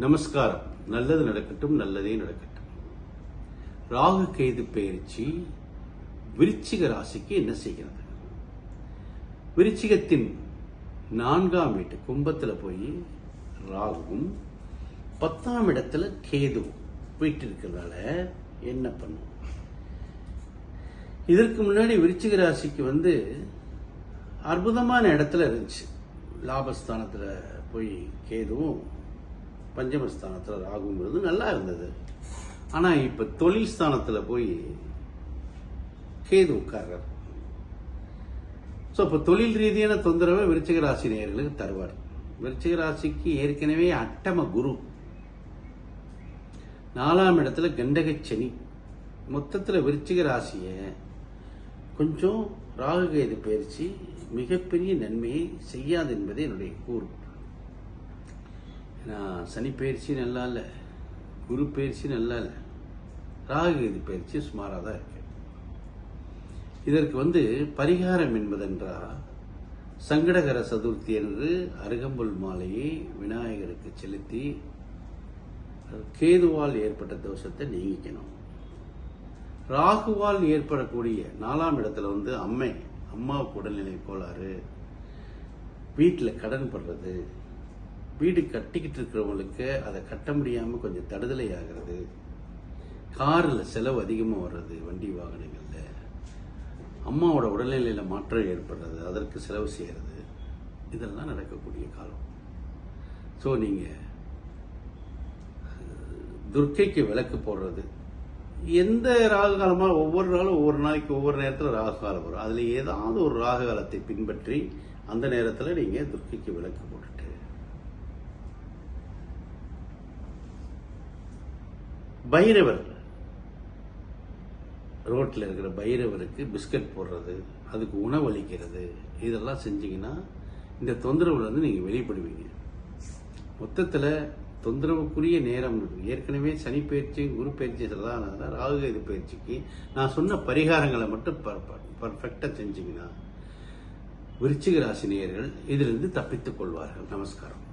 நமஸ்காரம். நல்லது நடக்கட்டும் நல்லதே நடக்கட்டும். ராகு கேது பயிற்சி விருச்சிக ராசிக்கு என்ன செய்கிறது? விருச்சிகத்தின் நான்காம் வீட்டு கும்பத்தில் போய் ராகுவும் பத்தாம் இடத்துல கேதுவும் போயிட்டு இருக்கிறதால என்ன பண்ணும்? இதற்கு முன்னாடி விருச்சிக ராசிக்கு வந்து அற்புதமான இடத்துல இருந்துச்சு. லாபஸ்தானத்தில் போய் கேதுவும் பஞ்சமஸ்தானத்தில் ராகுங்கிறது நல்லா இருந்தது. ஆனால் இப்போ தொழில் ஸ்தானத்தில் போய் கேது உட்கார்றார். ஸோ இப்போ தொழில் ரீதியான தொந்தரவை விருச்சிக ராசி நேயர்களுக்கு தருவார். விருச்சிக ராசிக்கு ஏற்கனவே அட்டம குரு. நாலாம் இடத்துல கண்டக சனி. மொத்தத்தில் விருச்சிக ராசியை கொஞ்சம் ராகு கேது பயிற்சி மிகப்பெரிய நன்மையை செய்யாது என்பதே என்னுடைய கூறு. ஏன்னா சனி பயிற்சி நல்லா இல்லை. குரு பயிற்சி நல்லா இல்லை. ராகு கேது பயிற்சி சுமாராக தான் இருக்கு. இதற்கு வந்து பரிகாரம் என்பதென்றால் சங்கடகர சதுர்த்தி என்று அருகம்புல் மாலையை விநாயகருக்கு செலுத்தி கேதுவால் ஏற்பட்ட தோஷத்தை நீங்கிக்கணும். ராகுவால் ஏற்படக்கூடிய நாலாம் இடத்துல வந்து அம்மை அம்மாவுக்கு உடல்நிலை கோளாறு வீட்டில் கடன் படுறது வீடு கட்டிக்கிட்டு இருக்கிறவங்களுக்கு அதை கட்ட முடியாமல் கொஞ்சம் தடுதலை ஆகிறது காரில் செலவு அதிகமாக வர்றது வண்டி வாகனங்களில். அம்மாவோட உடல்நிலையில் மாற்றம் ஏற்படுறது அதற்கு செலவு செய்கிறது இதெல்லாம் நடக்கக்கூடிய காலம். ஸோ நீங்கள் துர்க்கைக்கு விளக்கு போடுறது. எந்த ராகு காலமாக ஒவ்வொரு நாளும் ஒவ்வொரு நாளைக்கு ஒவ்வொரு நேரத்தில் ராகு காலம் வரும். அதில் ஏதாவது ஒரு ராகு காலத்தை பின்பற்றி அந்த நேரத்தில் நீங்கள் துர்க்கைக்கு விளக்கு போட்டுட்டு பைரவர். ரோட்டில் இருக்கிற பைரவருக்கு பிஸ்கட் போடுறது அதுக்கு உணவளிக்கிறது இதெல்லாம் செஞ்சீங்கன்னா இந்த தொந்தரவுலேருந்து நீங்கள் வெளிப்படுவீங்க. மொத்தத்தில் தொந்தரவுக்குரிய நேரம் ஏற்கனவே சனி பயிற்சி குரு பயிற்சி தான் ராகு கேது பயிற்சிக்கு நான் சொன்ன பரிகாரங்களை மட்டும் பர்ஃபெக்டாக செஞ்சீங்கன்னா விருச்சிக ராசி நேயர்கள் இதிலிருந்து தப்பித்துக் கொள்வார்கள். நமஸ்காரம்.